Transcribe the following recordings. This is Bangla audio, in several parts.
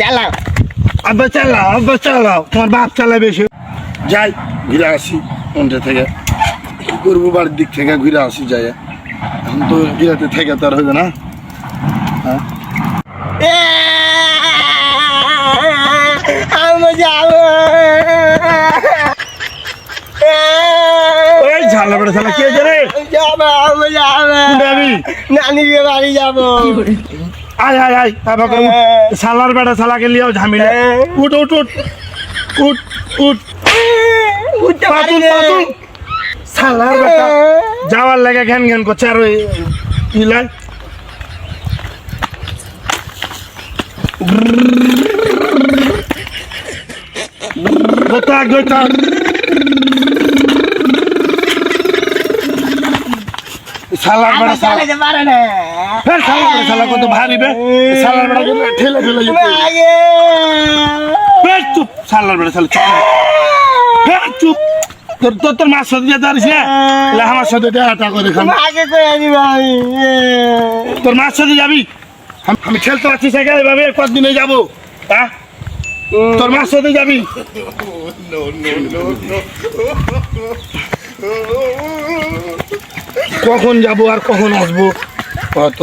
চালাও। আব্বা চালাও আব্বা চালাও। তোমার বাপ চালাবে সে। যাই ঘুরে আসি মন্দির থেকে। কি করব বাড়ির দিক থেকে ঘুরে আসি যাই। এখন তো গিরাতে থেকে তো আর হবে না। আমি যাব। ওই ঝালা বেড়া ঝালা কে রে? যাব আয় আয় আয় উঠ। শালার বেড়া শালাকে লিয়াও ঝামেলা। উঠ উঠ উঠ উঠ উঠ। পাতুল। পাতুল। শালার বেটা যাওয়ার লাগে ঘ্যান ঘ্যান করছে আর ওই ইলাই। গোটা গোটা শালার বেড়া আমার শালা বেড়া শালা কত ভারী বে। শালার বেড়া ঠেলে ঠেলে ফের চুপ শালার বেড়া শালা চুপ। ফের চুপ। তোর তোর তোর মার সাথে যেতে পারিস না? আমার সাথে দেখা করে খান আগে করে দিব আমি তোর মার সাথে যাবি? আম- খেলতে পারছি সাইকেল এভাবে কতদিনে যাব? হ্যাঁ তোর মার সাথে যাবি? কখন যাব আর কখন আসব? কত?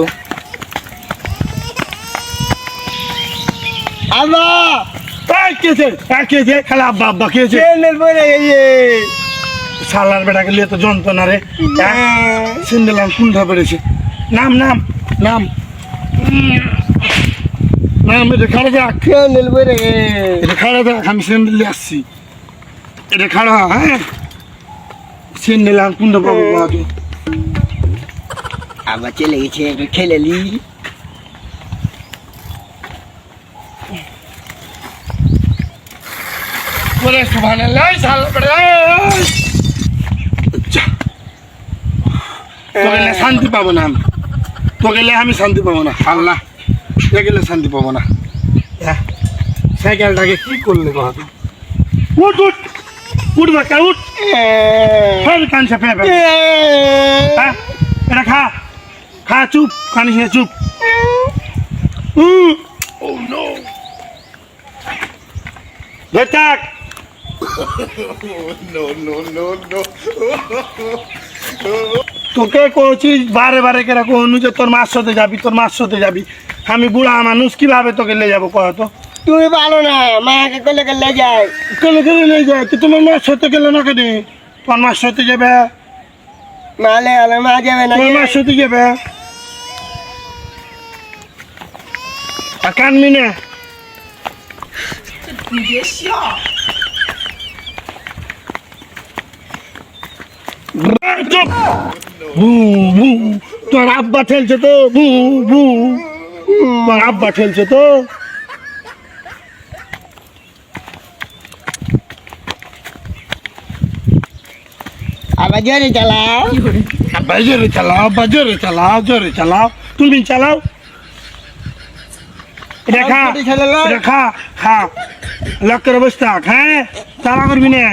খালি আব্বা আব্বা সালার তো যন্ত্রণা রে। পড়েছে। নাম নাম নাম। নাম এটা খাড়া যাক। ট্রেনের পরে গেছে এটা খাড়া যাক আমি সিন্দেল দিয়ে আসছি। এটা খাড়া হ্যাঁ। কুন্ঠা পাবো বাদু আবার চলে গেছে একটু খেলে নি। করে সুবহানাল্লাহ শান্তি পাবো না আমি। তো গেলে আমি শান্তি পাবো না। আল্লাহ। গেলে শান্তি পাবো না। সাইকেলটাকে কি করলে কথা উঠ উঠ। উঠ বাচ্চা উঠ। কানছে ফের হ্যাঁ? এটা খা। খা চুপ কানিস না চুপ। তোকে কইছিস বারে বারে কেরা কোনু যে তোর মার সাথে যাবি তোর মার সাথে যাবি। আমি বুড়া মানুষ কীভাবে তোকে নিয়ে যাব কহ তো? তুমি ভালো না মাকে কলে কলে যায় কেলে কেলে নিয়ে যায় তুই তোমার মার সাথে গেলে না কেন? তোর মার সাথে যাবে? মালে আলে মা যাবে না তোমার মার সাথে যাবে? আর কানবি না চুপ ভু ভু তোর আব্বা ঠেলছে তো ভু ভু তোর আব্বা ঠেলছে তো আবার জোরে চালাও আব্বা জোরে চালাও আব্বা জোরে চালাও জোরে চালাও তুমি চালাও এটা খা। এটা খা খা। লক্ষ্যের অবস্থা হ্যাঁ চালা করবি না।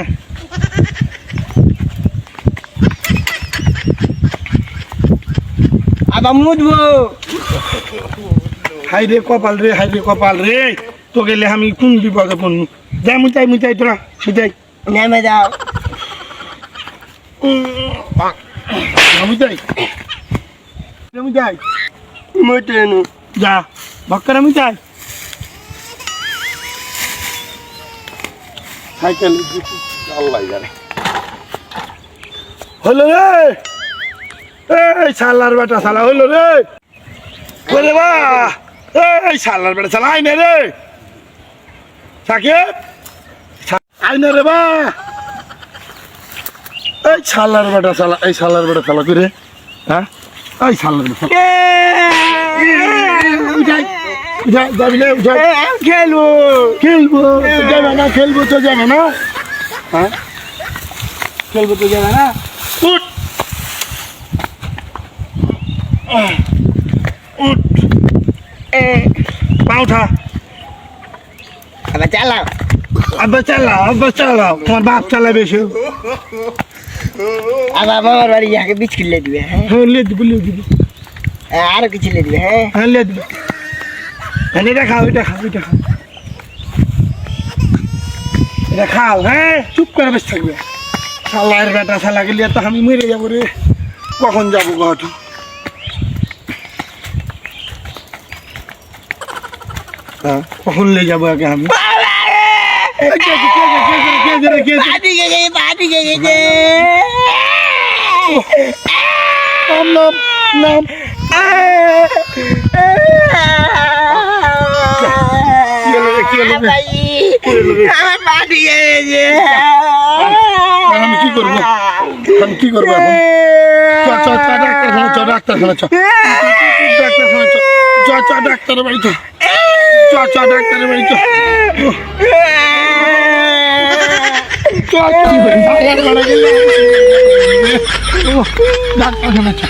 আবার মুদবো হাই রে কপাল রে হাই রে কপাল রে। তো গেলে আমি কোন বিপদে পড়নু যাই মুচাই মুচাই তোরা মুচাই। নেমে যাও। মুচাই। মোটে নু যা। ভক্কর মুচাই সাইকেল আল্লাহ জানে। হলো রে! এই সালার বেটা সালা হলো রে! বলে বা এই সালার বেটা সালা আইনে রে! সাকিব! আইনে রে বা এই সালার বেটা সালা এই সালার বেটা সালা করে হ্যাঁ? এই সালার বেটা যাবি না খেলব। খেলব যাবে না খেলব তো যাবে না। হ্যাঁ? খেলব তো যাবে না। উঠ। উঠ। পা উঠা। আবার চালাও। আব্বা চালাও চালাও। তোমার বাপ চালাবে সে আবার মামার বাড়ি যাকে বিস্কিট লে দিবে হ্যাঁ? হ্যাঁ লিয়ে দিবি লিয়ে দিবি আরও কিছু লে দিবে হ্যাঁ? হ্যাঁ লিয়ে দিবি হ্যাঁ এটা খাও এটা খাও এটা খাও। এটা খাও হ্যাঁ চুপ করে বেশ থাকবে। শালার বেটা শালা গেলে তো আমি মরে যাব রে। কখন যাব ঘট হ্যাঁ কখন নিয়ে যাব আগে আমি? এই কে আমি কি করব? আমি কি করব ডাক্তারখানা চ ডাক্তারখানা চ ডাক্তারখানা চ চ চ ডাক্তারের বাড়ি চ চ চ ডাক্তারের বাড়ি চ ডাক্তারখানা চ